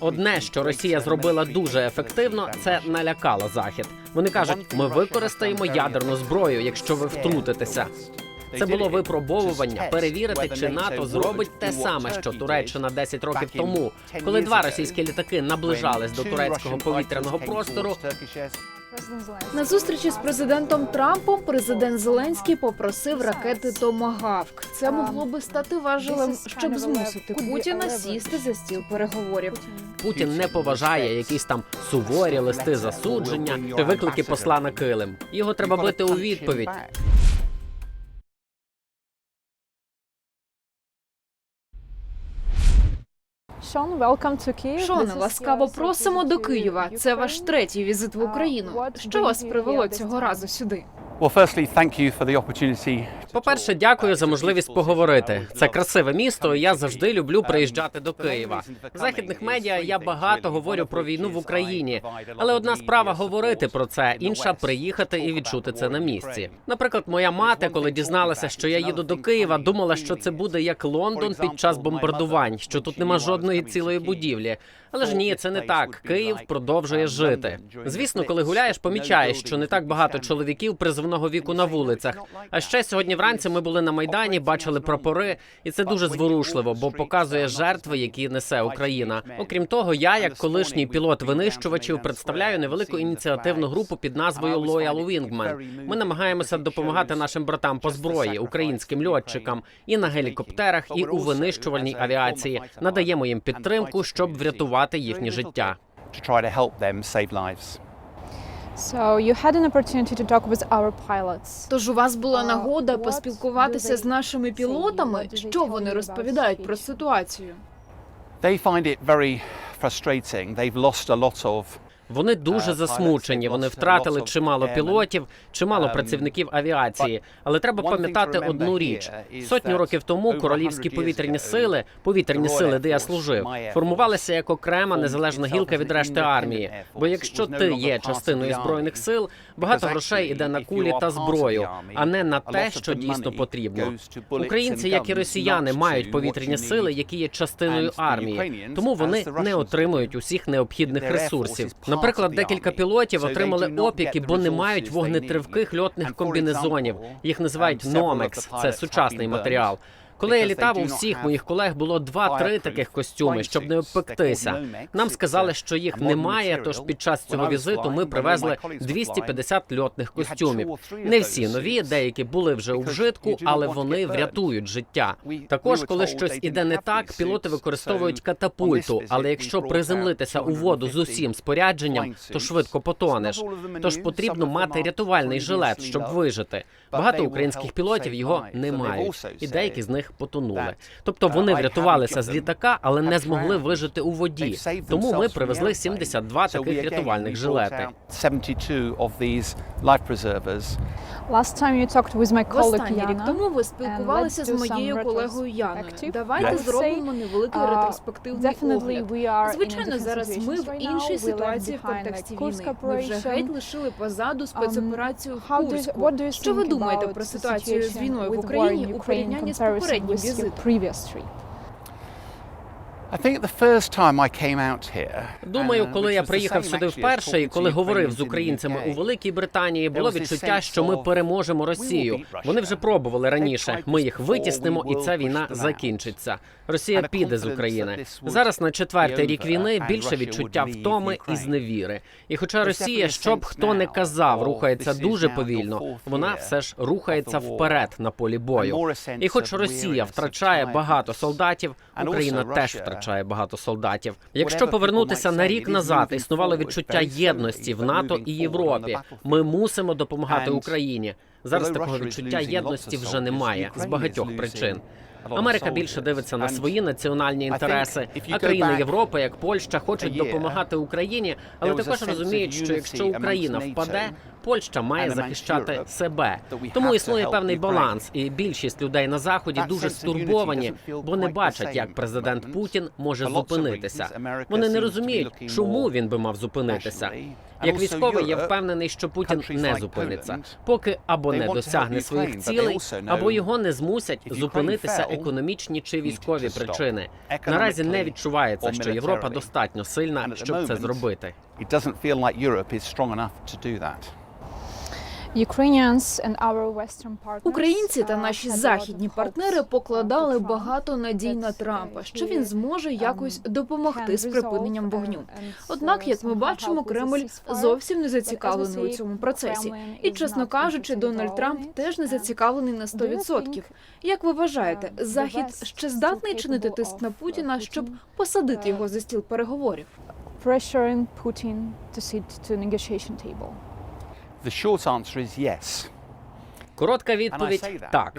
Одне, що Росія зробила дуже ефективно, це налякала захід. Вони кажуть, ми використаємо ядерну зброю, якщо ви втрутитеся. Це було випробовування перевірити, чи НАТО зробить те саме, що Туреччина 10 років тому, коли два російські літаки наближались до турецького повітряного простору. На зустрічі з президентом Трампом президент Зеленський попросив ракети Томагавк. Це могло би стати важелем, щоб змусити Путіна сісти за стіл переговорів. Путін не поважає якісь там суворі листи засудження чи виклики посла на килим. Його треба бити у відповідь. Шоне, ласкаво просимо до Києва. Це ваш третій візит в Україну. Що вас привело цього разу сюди? Opportunity. По-перше, дякую за можливість поговорити. Це красиве місто. і Я завжди люблю приїжджати до Києва. В західних медіа я багато говорю про війну в Україні, але одна справа говорити про це, інша приїхати і відчути це на місці. Наприклад, моя мати, коли дізналася, що я їду до Києва, думала, що це буде як Лондон під час бомбардувань, що тут нема жодної цілої будівлі. Але ж ні, це не так. Київ продовжує жити. Звісно, коли гуляєш, помічаєш, що не так багато чоловіків призовного віку на вулицях. А ще сьогодні вранці ми були на майдані, бачили прапори, і це дуже зворушливо, бо показує жертви, які несе Україна. Окрім того, я, як колишній пілот винищувачів, представляю невелику ініціативну групу під назвою Loyal Wingman. Ми намагаємося допомагати нашим братам по зброї, українським льотчикам, і на гелікоптерах, і у винищувальній авіації. Надаємо їм підтримку, щоб врятувати їхнє життя. To try to help them save lives. So you had an opportunity to talk with our pilots. Тож у вас була нагода поспілкуватися з нашими пілотами. Що вони розповідають про ситуацію? They find it very frustrating. They've lost a lot of Вони дуже засмучені. Вони втратили чимало пілотів, чимало працівників авіації. Але треба пам'ятати одну річ: сотню років тому королівські повітряні сили, повітряні сили, де я служив, формувалися як окрема незалежна гілка від решти армії. Бо якщо ти є частиною збройних сил, багато грошей іде на кулі та зброю, а не на те, що дійсно потрібно. Українці, як і росіяни, мають повітряні сили, які є частиною армії, тому вони не отримують усіх необхідних ресурсів. Наприклад, декілька пілотів отримали опіки, бо не мають вогнетривких льотних комбінезонів. Їх називають Номекс. Це сучасний матеріал. Коли я літав, у всіх моїх колег було два-три таких костюми, щоб не обпектися. Нам сказали, що їх немає. Тож під час цього візиту ми привезли 250 льотних костюмів. Не всі нові, деякі були вже у вжитку, але вони врятують життя. Також, коли щось іде не так, пілоти використовують катапульту. Але якщо приземлитися у воду з усім спорядженням, то швидко потонеш. Тож потрібно мати рятувальний жилет, щоб вижити. Багато українських пілотів його не мають, і деякі з них потонули. Тобто вони врятувалися з літака, але не змогли вижити у воді. Тому ми привезли 72 таких рятувальних жилети. 72 of these life preservers. Last time you talked with my colleague Останній рік Yana. тому ви And спілкувалися let's з do моєю some колегою Яною. Давайте Let's зробимо невеликий uh, ретроспективний Definitely огляд. we are in a Звичайно, зараз ми в іншій now. We left ситуації в контексті війни. Ми вже геть лишили позаду спецоперацію в Курську. Що ви думаєте про ситуацію з війною в Україні у порівнянні з попереднім візитом? previous trip? I think the first time I came out here. Думаю, коли я приїхав сюди вперше, і коли говорив з українцями у Великій Британії, було відчуття, що ми переможемо Росію. Вони вже пробували раніше. Ми їх витіснимо, і ця війна закінчиться. Росія піде з України. Зараз на четвертий рік війни більше відчуття втоми і зневіри. І хоча Росія, щоб хто не казав, рухається дуже повільно, вона все ж рухається вперед на полі бою. І хоч Росія втрачає багато солдатів, Україна теж Russia, втрачає багато солдатів. Якщо повернутися на рік назад, існувало відчуття єдності в НАТО і Європі. Ми мусимо допомагати Україні. Зараз такого Russia is відчуття losing lots єдності of вже soldiers, немає з Ukraine is багатьох losing причин. a lot of Америка більше soldiers. дивиться Польща має захищати себе. Тому існує певний баланс, і більшість людей на заході дуже стурбовані, бо не бачать, як президент Путін може зупинитися. Вони не розуміють, чому він би мав зупинитися. Як військовий, я впевнений, що Путін не зупиниться, поки або не досягне своїх цілей, або його не змусять зупинитися економічні чи військові причини. Наразі не відчувається, що Європа достатньо сильна, щоб це зробити. It doesn't feel like Europe is strong enough to do that. Українці та наші західні партнери покладали багато надій на Трампа, що він зможе якось допомогти з припиненням вогню. Однак, як ми бачимо, Кремль зовсім не зацікавлений у цьому процесі, і чесно кажучи, Дональд Трамп теж не зацікавлений на 100%. Як ви вважаєте, захід ще здатний чинити тиск на Путіна, щоб посадити його за стіл переговорів? pressuring Putin to sit to negotiation table. The short answer is yes. Коротка відповідь так.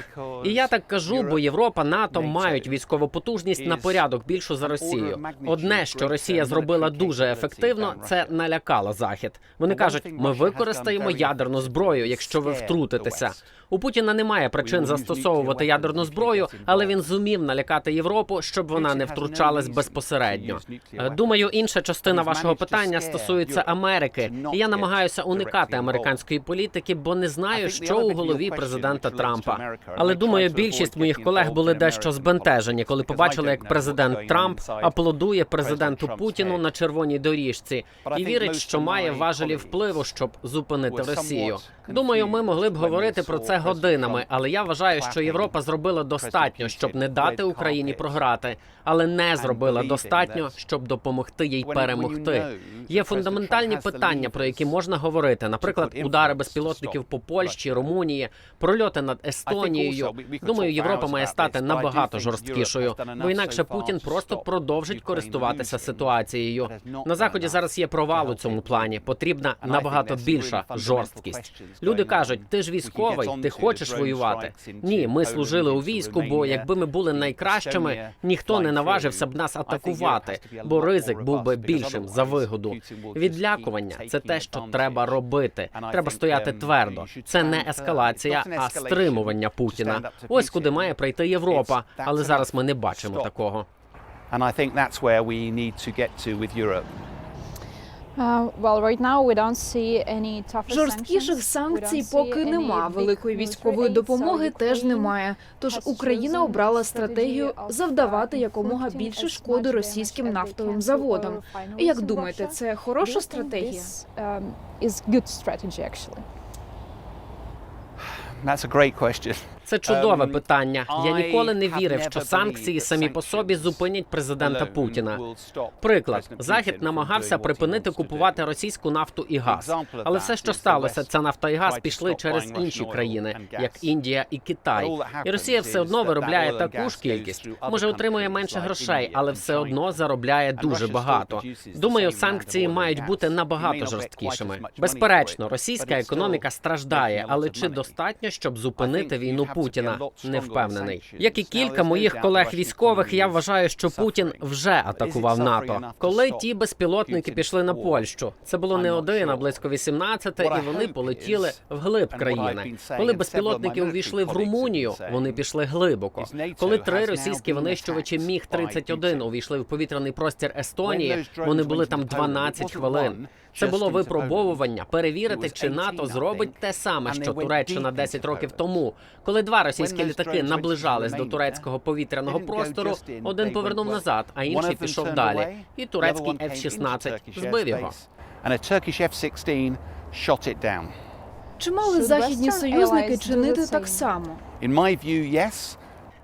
І я так кажу, бо Європа, НАТО мають військову потужність на порядок більшу за Росію. Одне, що Росія зробила дуже ефективно, це налякала Захід. Вони кажуть, ми використаємо ядерну зброю, якщо ви втрутитеся. У Путіна немає причин застосовувати ядерну зброю, але він зумів налякати Європу, щоб вона не втручалась безпосередньо. Е, думаю, інша частина вашого питання стосується Америки, і я намагаюся уникати американської політики, бо не знаю, що у голові президента Трампа. Але думаю, більшість моїх колег були дещо збентежені, коли побачили, як президент Трамп аплодує президенту Путіну на червоній доріжці і вірить, що має важелі впливу, щоб зупинити Росію. Думаю, ми могли б говорити про це годинами, але я вважаю, що Європа зробила достатньо, щоб не дати Україні програти, але не зробила достатньо, щоб допомогти їй перемогти. Є фундаментальні питання, про які можна говорити, наприклад, удари безпілотників по Польщі, Румунії, прольоти над Естонією. Думаю, Європа має стати набагато жорсткішою, бо інакше Путін просто продовжить користуватися ситуацією. На заході зараз є провал у цьому плані. Потрібна набагато більша жорсткість. Люди кажуть, ти ж військовий, ти ти хочеш воювати? Ні, ми служили у війську, бо якби ми були найкращими, ніхто не наважився б нас атакувати, бо ризик був би більшим за вигоду. Відлякування це те, що треба робити. Треба стояти твердо. Це не ескалація, а стримування Путіна. Ось куди має прийти Європа, але зараз ми не бачимо такого. And I think that's where we need to get to with Europe. Жорсткіших санкцій поки нема. Великої військової допомоги теж немає. Тож Україна обрала стратегію завдавати якомога більше шкоди російським нафтовим заводам. Як думаєте, це хороша стратегія? That's a great question. Це чудове питання. Я ніколи не вірив, що санкції самі по собі зупинять президента Путіна. Приклад захід намагався припинити купувати російську нафту і газ, але все, що сталося, ця нафта і газ пішли через інші країни, як Індія і Китай. І Росія все одно виробляє таку ж кількість. Може отримує менше грошей, але все одно заробляє дуже багато. Думаю, санкції мають бути набагато жорсткішими. Безперечно, російська економіка страждає, але чи достатньо, щоб зупинити війну? Путіна. Не впевнений. Як і кілька моїх колег військових, я вважаю, що Путін вже атакував НАТО. Коли ті безпілотники пішли на Польщу, це було не один, а близько 18, і вони полетіли вглиб країни. Коли безпілотники увійшли в Румунію, вони пішли глибоко. Коли три російські винищувачі міг 31 увійшли в повітряний простір Естонії, вони були там 12 хвилин. Це було випробовування перевірити, чи НАТО зробить те саме, що Туреччина 10 років тому, коли два російські літаки наближались до турецького повітряного простору. Один повернув назад, а інший пішов далі. І турецький F-16 збив його. Чи мали західні союзники чинити так само? In my view, yes.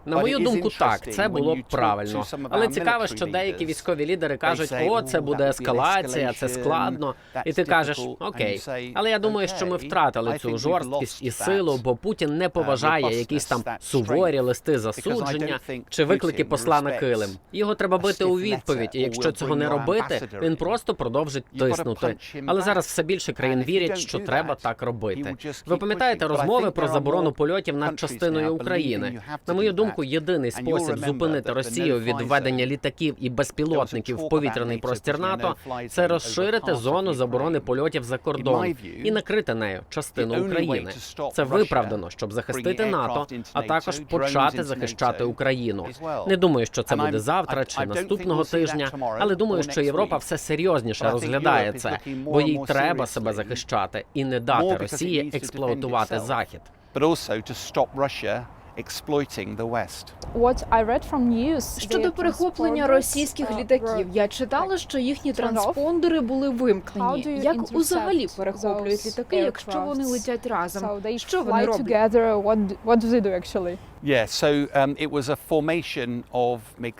На мою думку, так це було б правильно. Але цікаво, що деякі військові лідери кажуть, о, це буде ескалація, це складно. І ти кажеш, окей, але я думаю, що ми втратили цю жорсткість і силу, бо Путін не поважає якісь там суворі листи засудження чи виклики посла на килим. Його треба бити у відповідь. І якщо цього не робити, він просто продовжить тиснути. Але зараз все більше країн вірять, що треба так робити. Ви пам'ятаєте розмови про заборону польотів над частиною України? На мою думку думку, єдиний спосіб зупинити Росію від введення літаків і безпілотників в повітряний простір НАТО це розширити зону заборони польотів за кордон і накрити нею частину України. Це виправдано, щоб захистити НАТО, а також почати захищати Україну. Не думаю, що це буде завтра чи наступного тижня, але думаю, що Європа все серйозніше розглядає це, бо їй треба себе захищати і не дати Росії експлуатувати захід. but also to stop Russia exploiting the West. What I read from news, Щодо перехоплення російських uh, літаків, я читала, що їхні транспондери були вимкнені. Як узагалі перехоплюють літаки, якщо вони летять разом? So they Що вони fly роблять? together. What d- what do they do actually? Yeah, so um, it was a formation of MiG-31.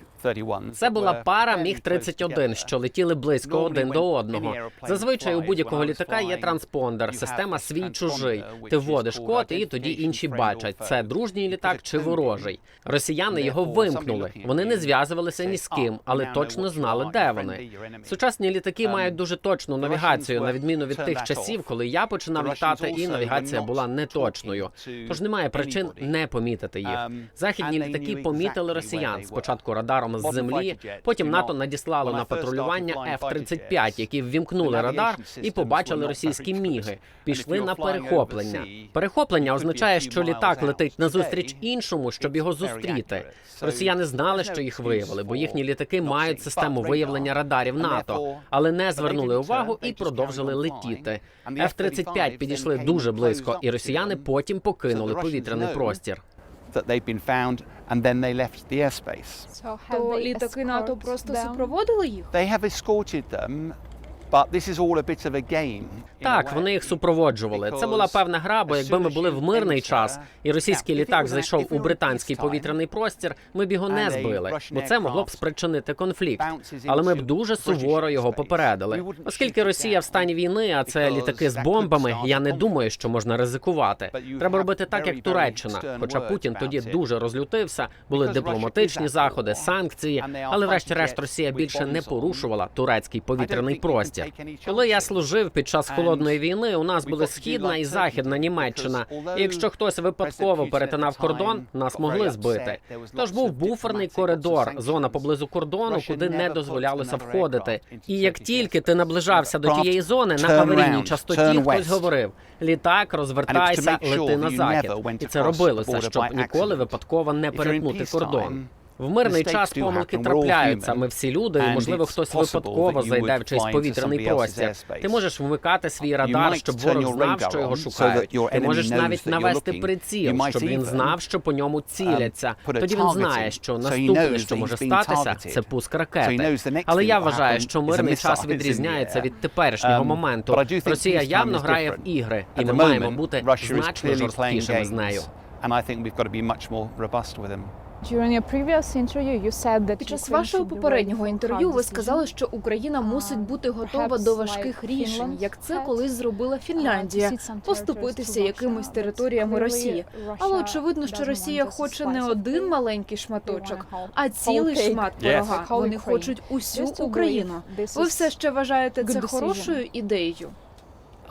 Це була пара міг 31 що летіли близько один до одного. Зазвичай у будь-якого літака є транспондер, система свій чужий. Ти вводиш код, і тоді інші бачать, це дружній літак чи ворожий. Росіяни його вимкнули. Вони не зв'язувалися ні з ким, але точно знали, де вони. Сучасні літаки мають дуже точну навігацію, на відміну від тих часів, коли я починав літати, і навігація була неточною. Тож немає причин не помітити їх. Західні літаки помітили росіян спочатку радаром з землі. Потім НАТО надіслало на патрулювання F-35, які ввімкнули радар і побачили російські міги. Пішли на перехоплення. Перехоплення означає, що літак летить назустріч іншому, щоб його зустріти. Росіяни знали, що їх виявили, бо їхні літаки мають систему виявлення радарів НАТО, але не звернули увагу і продовжили летіти. F-35 підійшли дуже близько, і росіяни потім покинули повітряний простір. that they've been found and then they left the airspace. So have То they літаки НАТО escort просто them? супроводили їх? They have escorted them, Так, вони їх супроводжували. Це була певна гра, бо якби ми були в мирний час, і російський літак зайшов у британський повітряний простір, ми б його не збили, бо це могло б спричинити конфлікт. Але ми б дуже суворо його попередили. Оскільки Росія в стані війни, а це літаки з бомбами, я не думаю, що можна ризикувати. Треба робити так, як Туреччина. Хоча Путін тоді дуже розлютився, були дипломатичні заходи, санкції, але врешті-решт Росія більше не порушувала турецький повітряний простір. Коли я служив під час холодної війни, у нас були східна і західна Німеччина. І якщо хтось випадково перетинав кордон, нас могли збити. Тож був буферний коридор, зона поблизу кордону, куди не дозволялося входити. І як тільки ти наближався до тієї зони на аварійній частоті, хтось говорив: літак, розвертайся, лети на захід. І це робилося, щоб ніколи випадково не перетнути кордон. В мирний час помилки трапляються. Ми всі люди, і можливо, хтось випадково зайде в чийсь повітряний простір. Ти можеш вмикати свій радар, щоб ворог знав, що його шукають. Ти можеш навіть навести приціл, щоб він знав, що по ньому ціляться. Тоді він знає, що наступне, що може статися, це пуск ракети. Але я вважаю, що мирний час відрізняється від теперішнього моменту. Росія явно грає в ігри, і ми маємо бути значно жорсткішими з нею. And I think we've got to be much more robust with them. During your previous interview, you said that Під час вашого попереднього інтерв'ю ви сказали, що Україна мусить бути готова до важких рішень, як це колись зробила uh, Фінляндія, поступитися якимись територіями Росії. Але очевидно, що Росія хоче не один маленький шматочок, а цілий шмат пирога. Вони хочуть усю Україну. Ви все ще вважаєте це хорошою ідеєю?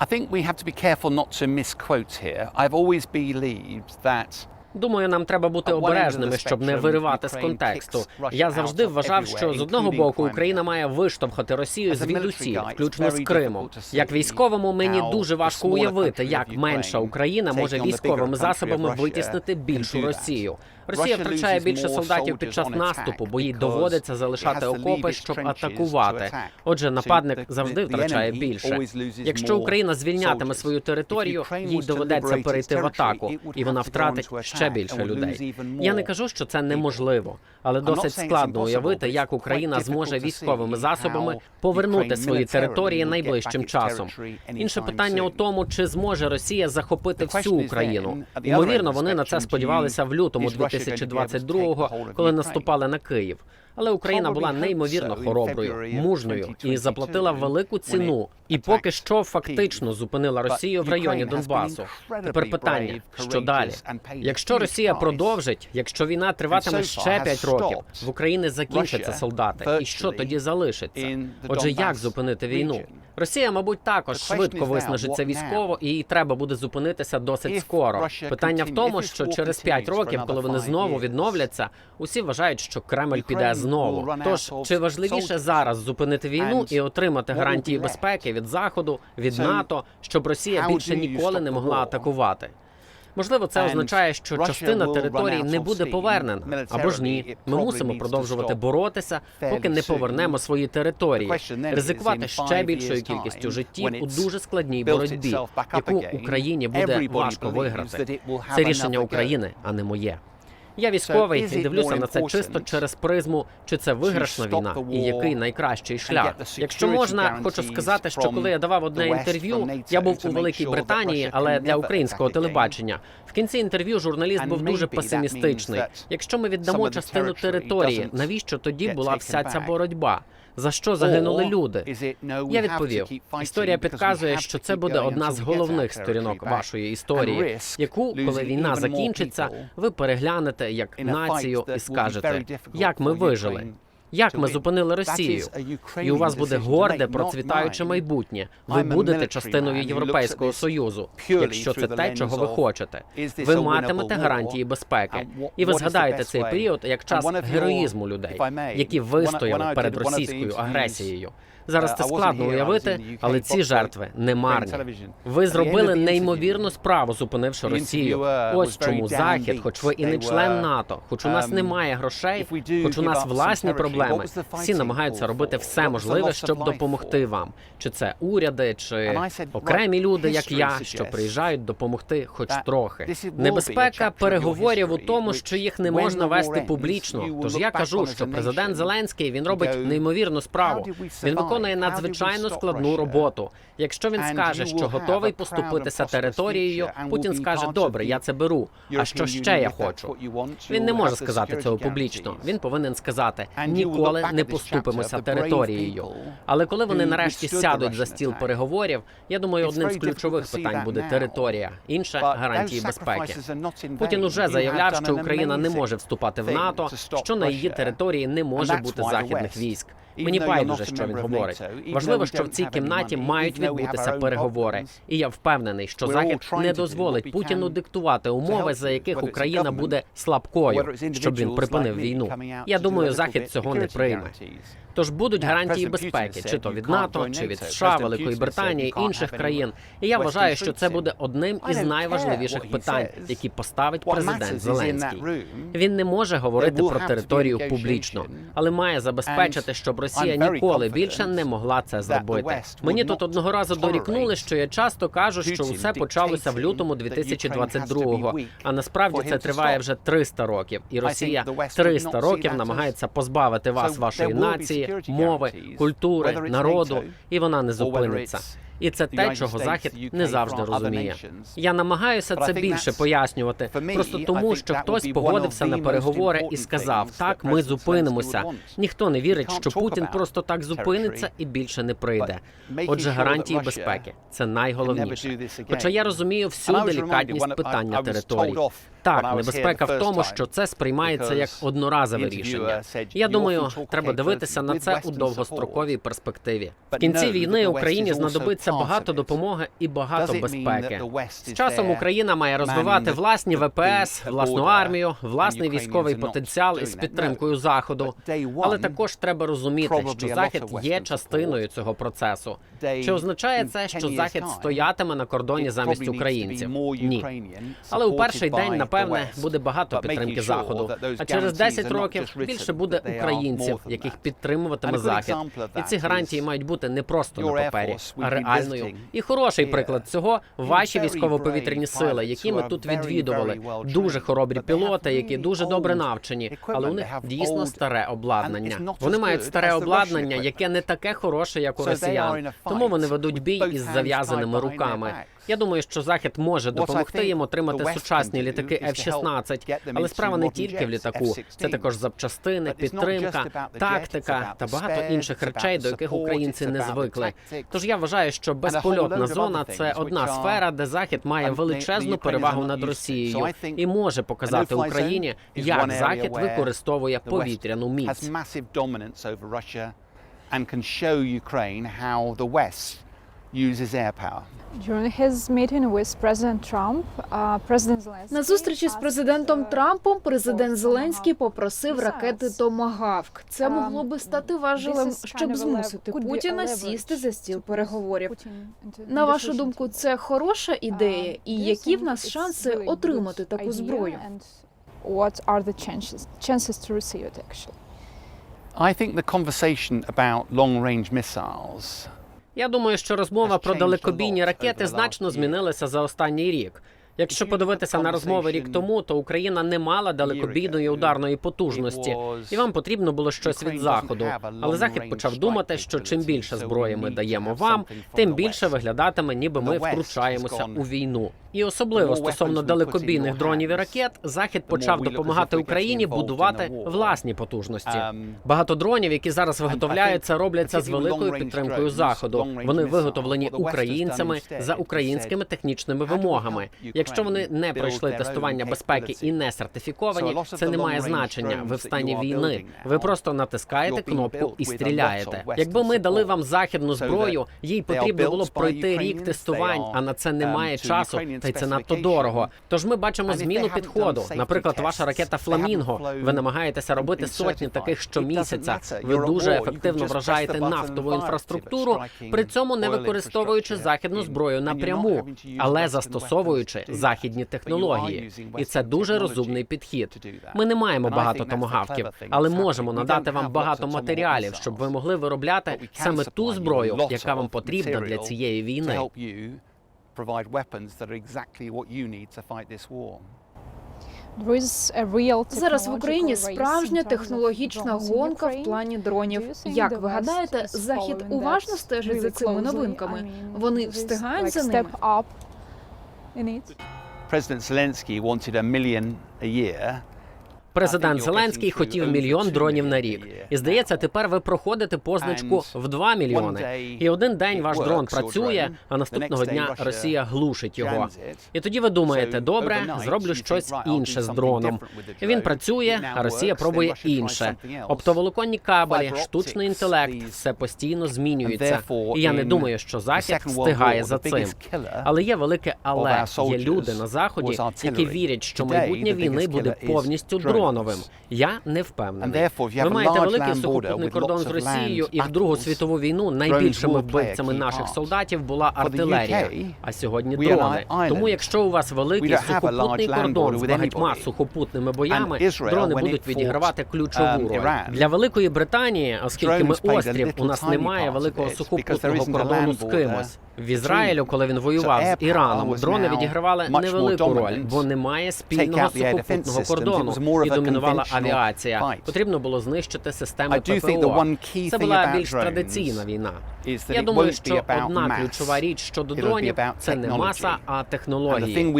I think we have to be careful not to misquote here. I've always believed that Думаю, нам треба бути обережними, щоб не виривати з контексту. Я завжди вважав, що з одного боку Україна має виштовхати Росію звідусі, включно з Кримом. Як військовому мені дуже важко уявити, як менша Україна може військовими засобами витіснити більшу. Росію. Росія втрачає більше солдатів під час наступу, бо їй доводиться залишати окопи, щоб атакувати. Отже, нападник завжди втрачає більше. Якщо Україна звільнятиме свою територію, їй доведеться перейти в атаку, і вона втратить ще більше людей. Я не кажу, що це неможливо, але досить складно уявити, як Україна зможе військовими засобами повернути свої території найближчим часом. Інше питання у тому, чи зможе Росія захопити всю Україну. Ймовірно, вони на це сподівалися в лютому 2000 2022-го, whole коли наступали на Київ. Але Україна була неймовірно хороброю, of мужньою і заплатила велику ціну. І поки що фактично зупинила Росію в районі Донбасу. Тепер питання: що далі? Якщо Росія продовжить, якщо війна триватиме ще 5 років, в Україні закінчаться солдати. І що тоді залишиться? Отже, як зупинити війну? Росія, мабуть, також швидко виснажиться військово, і треба буде зупинитися досить скоро. Питання в тому, що через 5 років, коли вони знову відновляться, усі вважають, що Кремль піде знову. Тож чи важливіше зараз зупинити війну і отримати гарантії безпеки від заходу від НАТО, щоб Росія більше ніколи не могла атакувати? Можливо, це означає, що частина території не буде повернена або ж ні. Ми мусимо продовжувати боротися, поки не повернемо свої території. Ризикувати ще більшою кількістю життів у дуже складній боротьбі, яку Україні буде важко виграти. Це рішення України, а не моє. Я військовий і дивлюся на це чисто через призму, чи це виграшна війна, і який найкращий шлях. Якщо можна, хочу сказати, що коли я давав одне інтерв'ю, я був у Великій Британії, але для українського телебачення. В кінці інтерв'ю журналіст був дуже песимістичний. Якщо ми віддамо частину території, навіщо тоді була вся ця боротьба? за що загинули люди. Я відповів. Історія підказує, що це буде одна з головних сторінок вашої історії, яку, коли війна закінчиться, ви переглянете як націю і скажете, як ми вижили як ми зупинили Росію. І у вас буде горде, процвітаюче майбутнє. Ви будете частиною Європейського союзу, якщо це те, чого ви хочете. Ви матимете гарантії безпеки, і ви згадаєте цей період як час героїзму людей, які вистояли перед російською агресією. Зараз це складно уявити, але ці жертви не марні. Ви зробили неймовірну справу, зупинивши Росію. Ось чому захід, хоч ви і не член НАТО, хоч у нас немає грошей, хоч у нас власні проблеми. Всі намагаються робити все можливе, щоб допомогти вам. Чи це уряди, чи окремі люди, як я, що приїжджають допомогти, хоч трохи. Небезпека переговорів у тому, що їх не можна вести публічно. Тож я кажу, що президент Зеленський він робить неймовірну справу. Він виконує виконує надзвичайно складну роботу. Якщо він скаже, що готовий поступитися територією, Путін скаже: Добре, я це беру. А що ще я хочу? Він не може сказати цього публічно. Він повинен сказати: ніколи не поступимося територією. Але коли вони нарешті сядуть за стіл переговорів, я думаю, одним з ключових питань буде територія, інша гарантії безпеки. Путін уже заявляв, що Україна не може вступати в НАТО, що на її території не може бути західних військ. Мені байдуже, що він говорить. Важливо, що в цій кімнаті мають відбутися переговори, і я впевнений, що захід не дозволить Путіну диктувати умови, за яких Україна буде слабкою, щоб він припинив війну. Я думаю, захід цього не прийме. Тож будуть гарантії безпеки, чи то від НАТО, чи від США, Великої Британії, інших країн. І я вважаю, що це буде одним із найважливіших питань, які поставить президент Зеленський. Він не може говорити про територію публічно, але має забезпечити, щоб Росія ніколи більше не могла це зробити. Мені тут одного разу дорікнули, що я часто кажу, що усе почалося в лютому 2022-го, А насправді це триває вже 300 років, і Росія 300 років намагається позбавити вас вашої нації мови, культури, народу, і вона не зупиниться і це те, чого захід не завжди розуміє. Я намагаюся це більше пояснювати, просто тому, що хтось погодився на переговори і сказав: так, ми зупинимося. Ніхто не вірить, що Путін просто так зупиниться і більше не прийде. Отже, гарантії безпеки це найголовніше. Хоча я розумію всю делікатність питання території. Так, небезпека в тому, що це сприймається як одноразове рішення. Я думаю, треба дивитися на це у довгостроковій перспективі. В кінці війни Україні знадобиться багато допомоги і багато безпеки. З часом Україна має розвивати власні ВПС, власну армію, власний військовий потенціал із підтримкою заходу. Але також треба розуміти, що захід є частиною цього процесу. Чи означає це, що захід стоятиме на кордоні замість українців? Ні, але у перший день напевне буде багато підтримки заходу. А через 10 років більше буде українців, яких підтримуватиме захід. І ці гарантії мають бути не просто на папері, а реально реальною. І хороший приклад цього ваші військово-повітряні сили, які ми тут відвідували. Дуже хоробрі пілоти, які дуже добре навчені, але у них дійсно старе обладнання. Вони мають старе обладнання, яке не таке хороше, як у росіян. Тому вони ведуть бій із зав'язаними руками. Я думаю, що захід може допомогти їм отримати сучасні літаки F-16, але справа не тільки в літаку. Це також запчастини, підтримка, тактика та багато інших речей, до яких українці не звикли. Тож я вважаю, що безпольотна зона це одна сфера, де захід має величезну перевагу над Росією і може показати Україні, як захід використовує повітряну міць. and can show Ukraine how the West uses air power. На зустрічі з президентом Трампом президент Зеленський попросив ракети Томагавк. Це могло би стати важелем, щоб змусити Путіна сісти за стіл переговорів. На вашу думку, це хороша ідея, і які в нас шанси отримати таку зброю? I think the conversation about long-range missiles я думаю, що розмова про далекобійні ракети значно змінилася за останній рік. Якщо подивитися на розмови рік тому, то Україна не мала далекобійної ударної потужності, і вам потрібно було щось від заходу. Але захід почав думати, що чим більше зброї ми даємо вам, тим більше виглядатиме, ніби ми втручаємося у війну. І особливо стосовно далекобійних дронів і ракет, захід почав допомагати Україні будувати власні потужності. Багато дронів, які зараз виготовляються, робляться з великою підтримкою заходу. Вони виготовлені українцями за українськими технічними вимогами. Якщо вони не пройшли тестування безпеки і не сертифіковані, це не має значення. Ви в стані війни. Ви просто натискаєте кнопку і стріляєте. Якби ми дали вам західну зброю, їй потрібно було б пройти рік тестувань, а на це немає часу і це надто дорого. Тож ми бачимо зміну підходу. Наприклад, ваша ракета Фламінго. Ви намагаєтеся робити сотні таких щомісяця. Ви дуже ефективно вражаєте нафтову інфраструктуру, при цьому не використовуючи західну зброю напряму, але застосовуючи західні технології. І це дуже розумний підхід. Ми не маємо багато томогавків, але можемо надати вам багато матеріалів, щоб ви могли виробляти саме ту зброю, яка вам потрібна для цієї війни provide weapons that are exactly what you need to fight this war. Зараз в Україні справжня технологічна гонка в плані дронів. Як ви гадаєте, захід уважно стежить за цими новинками? Вони встигають за ними? президент Зеленський wanted a million a year Президент Зеленський хотів мільйон дронів на рік, і здається, тепер ви проходите позначку в 2 мільйони. І один день ваш дрон працює, а наступного дня Росія глушить його. І тоді ви думаєте, добре, зроблю щось інше з дроном. Він працює, а Росія пробує інше. Оптоволоконні кабелі, штучний інтелект, все постійно змінюється. І я не думаю, що захід встигає за цим. Але є велике але є люди на заході, які вірять, що майбутнє війни буде повністю дрон. Наполеоновим. Я не впевнений. Ви маєте великий сухопутний кордон з Росією, і в Другу світову війну найбільшими вбивцями наших солдатів була артилерія, а сьогодні дрони. Тому, якщо у вас великий сухопутний кордон з багатьма сухопутними боями, дрони будуть відігравати ключову роль. Для Великої Британії, оскільки ми острів, у нас немає великого сухопутного кордону з кимось. В Ізраїлю, коли він воював з Іраном, дрони відігравали невелику роль, бо немає спільного сухопутного кордону. І домінувала авіація. Потрібно було знищити системи ППО. Це була більш традиційна війна. Я думаю, що одна ключова річ щодо дронів це не маса, а технології.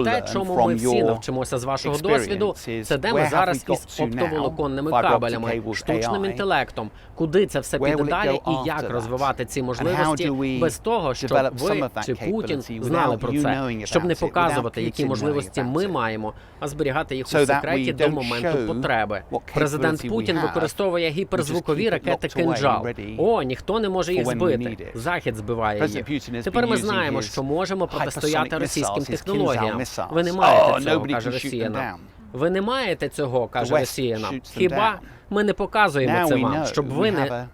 І те, чому ми всі навчимося з вашого досвіду, це де ми зараз із оптоволоконними кабелями, штучним інтелектом, куди це все піде далі і як розвивати ці можливості без того, щоб ви чи Путін знали про це, щоб не показувати, які можливості ми маємо, а зберігати їх у секреті до моменту потреби. Президент Путін використовує гіперзвукові ракети Кинджал. О, ніхто не може їх збити. Захід збиває їх. Тепер ми знаємо, що можемо протистояти російським технологіям. Ви не маєте цього, каже Росія. Ви не маєте цього, каже Росія нам. Хіба ми не показуємо це вам, щоб ви не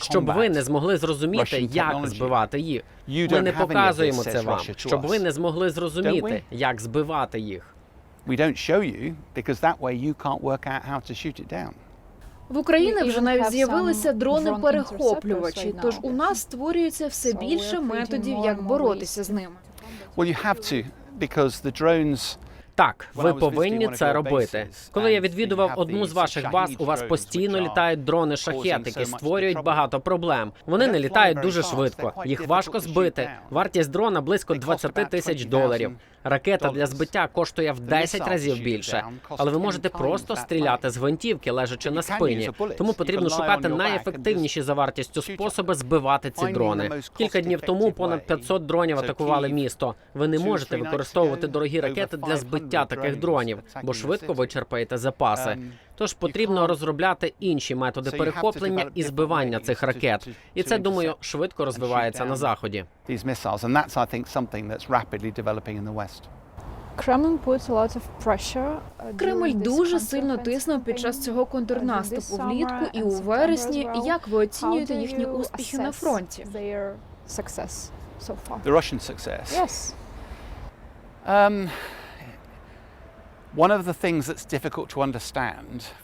щоб ви не змогли зрозуміти, як збивати їх. Ми не показуємо це вам, щоб ви не змогли зрозуміти, як збивати їх. We don't show you because that way you can't work out how to shoot it down. В Україні вже навіть з'явилися дрони-перехоплювачі. Тож у нас створюється все більше методів, як боротися з ними. Так, ви повинні це робити. Коли я відвідував одну з ваших баз, у вас постійно літають дрони шахет, створюють багато проблем. Вони не літають дуже швидко. Їх важко збити. Вартість дрона близько 20 тисяч доларів. Ракета для збиття коштує в 10 разів більше, але ви можете просто стріляти з гвинтівки, лежачи на спині. Тому потрібно шукати найефективніші за вартістю способи збивати ці дрони. Кілька днів тому понад 500 дронів атакували місто. Ви не можете використовувати дорогі ракети для збиття таких дронів, бо швидко вичерпаєте запаси. Um, Тож потрібно розробляти інші методи перехоплення і збивання цих ракет. І це думаю швидко розвивається на заході. uh, Кремль дуже сильно тиснув під час цього uh, контрнаступу влітку і у вересні. Як ви оцінюєте їхні успіхи на фронті? The Russian success. Yes. Um, one of the things that's difficult to understand from a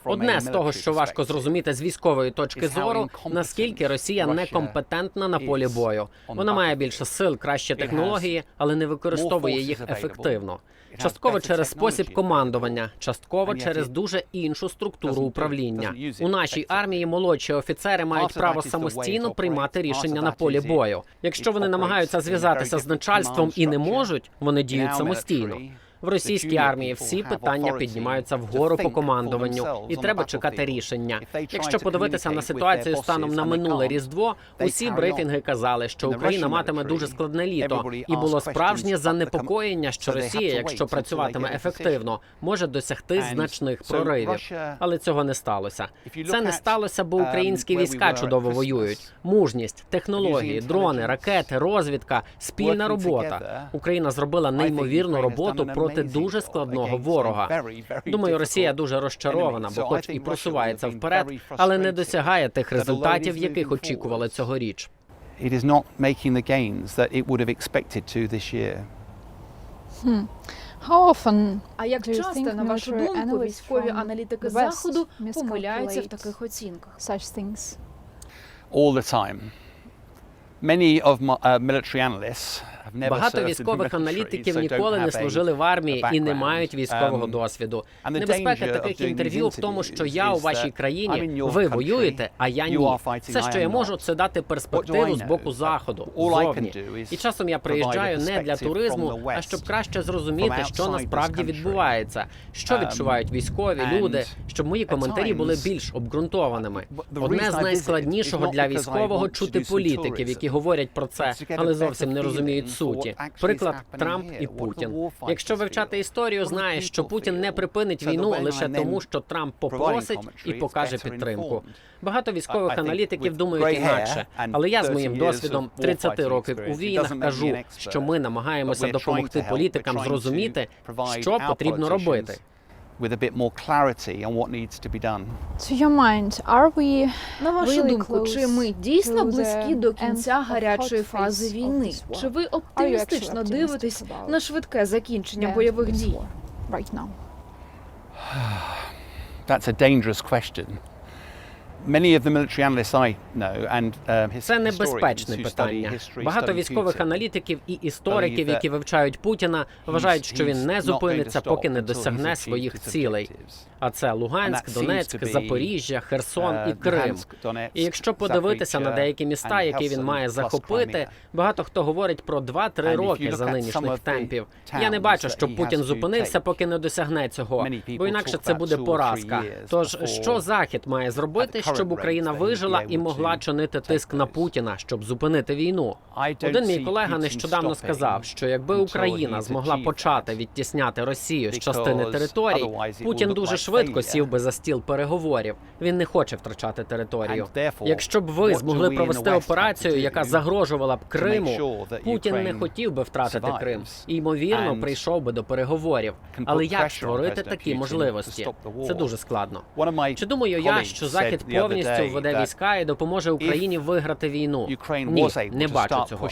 Одне з того, що важко зрозуміти з військової точки зору, наскільки Росія некомпетентна на полі бою. Вона має більше сил, кращі технології, але не використовує їх ефективно. Частково через спосіб командування, частково через дуже іншу структуру управління. У нашій армії молодші офіцери мають право самостійно приймати рішення на полі бою. Якщо вони намагаються зв'язатися з начальством і не можуть, вони діють самостійно. В російській армії всі питання піднімаються вгору по командуванню, і треба чекати рішення. Якщо подивитися на ситуацію станом на минуле різдво, усі брифінги казали, що Україна матиме дуже складне літо, і було справжнє занепокоєння, що Росія, якщо працюватиме ефективно, може досягти значних проривів. Але цього не сталося. Це не сталося, бо um, українські війська чудово воюють. Мужність, технології, дрони, ракети, розвідка, спільна робота. Україна зробила неймовірну роботу an проти дуже складного ворога. Думаю, Росія дуже розчарована, бо хоч і просувається вперед, але не досягає тих результатів, яких очікували цьогоріч. How often А як часто, на вашу думку, військові аналітики заходу помиляються в таких оцінках? such things? all the time. Many of my, uh, military analysts Багато військових аналітиків ніколи не служили в армії і не мають військового Um, досвіду. Небезпека таких інтерв'ю в тому, що я у вашій країні, ви воюєте, а я ні. Все, що я можу, це дати перспективу з боку заходу, зовні. І часом я приїжджаю не для туризму, а щоб краще зрозуміти, що насправді відбувається, що Um, відчувають військові люди, щоб мої коментарі були більш обґрунтованими. Одне з найскладнішого для військового чути політиків, які говорять про це, але зовсім не розуміють for суті. Приклад Трамп і Путін. Якщо вивчати історію, знаєш, що Путін не припинить війну лише тому, що Трамп попросить і покаже підтримку. Багато військових аналітиків думають інакше, але я з 30 моїм досвідом of war 30 fighting років у війнах кажу, що ми намагаємося допомогти політикам зрозуміти, що потрібно робити. With a bit more clarity on what needs to be done. To your mind, are we На вашу really думку, чи close ми дійсно to the близькі до кінця end of гарячої hot фази phase of війни? Чи ви оптимістично дивитесь на швидке закінчення бойових дій? war right now? That's a dangerous question. Це historians небезпечне питання. Багато військових аналітиків і істориків, які вивчають Путіна, вважають, що він не зупиниться, поки не досягне своїх цілей. А це Луганськ, that seems Донецьк, Запоріжжя, Херсон і uh, Крим. І якщо подивитися на деякі міста, які він має захопити, багато хто говорить про 2-3 And if you роки за нинішніх темпів. Я не бачу, щоб Путін зупинився, поки не досягне цього. Бо інакше це буде поразка. Тож що захід має зробити, щоб Україна вижила і могла чинити тиск на. Путіна, щоб зупинити війну? Один мій колега нещодавно сказав, що якби Україна змогла почати відтісняти Росію з частини територій, Путін дуже швидко сів би за стіл переговорів. Він не хоче втрачати територію. Якщо б ви змогли провести операцію, яка загрожувала б Криму, Путін не хотів би втратити Крим і ймовірно прийшов би до переговорів. Але як створити такі можливості? Це дуже складно. Чи думаю я, що захід повністю введе війська і допоможе Україні виграти війну? Ні, не бачу цього.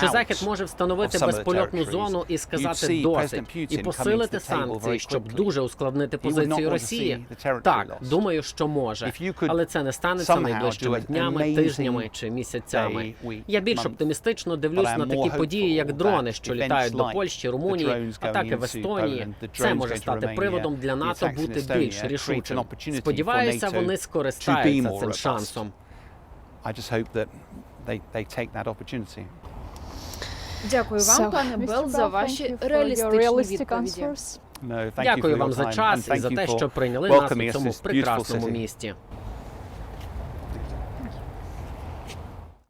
Чи захід може встановити безпольотну зону і сказати досить і посилити санкції, щоб дуже ускладнити позицію Росії? Так, думаю, що може, але це не станеться найближчими днями, тижнями чи місяцями. Я більш оптимістично дивлюсь на такі події, як дрони, що літають до Польщі, Румунії, атаки в Естонії. Це може стати приводом для НАТО бути більш рішучим. Сподіваюся, вони скористаються be more цим robust. шансом. I just hope that they, they take that opportunity. Дякую вам, пане Mr. Бел, за ваші you for your реалістичні realistic відповіді. answers. No, thank you for Дякую your вам за time, час and і за те, for що прийняли нас welcoming у us цьому this beautiful прекрасному city. місті.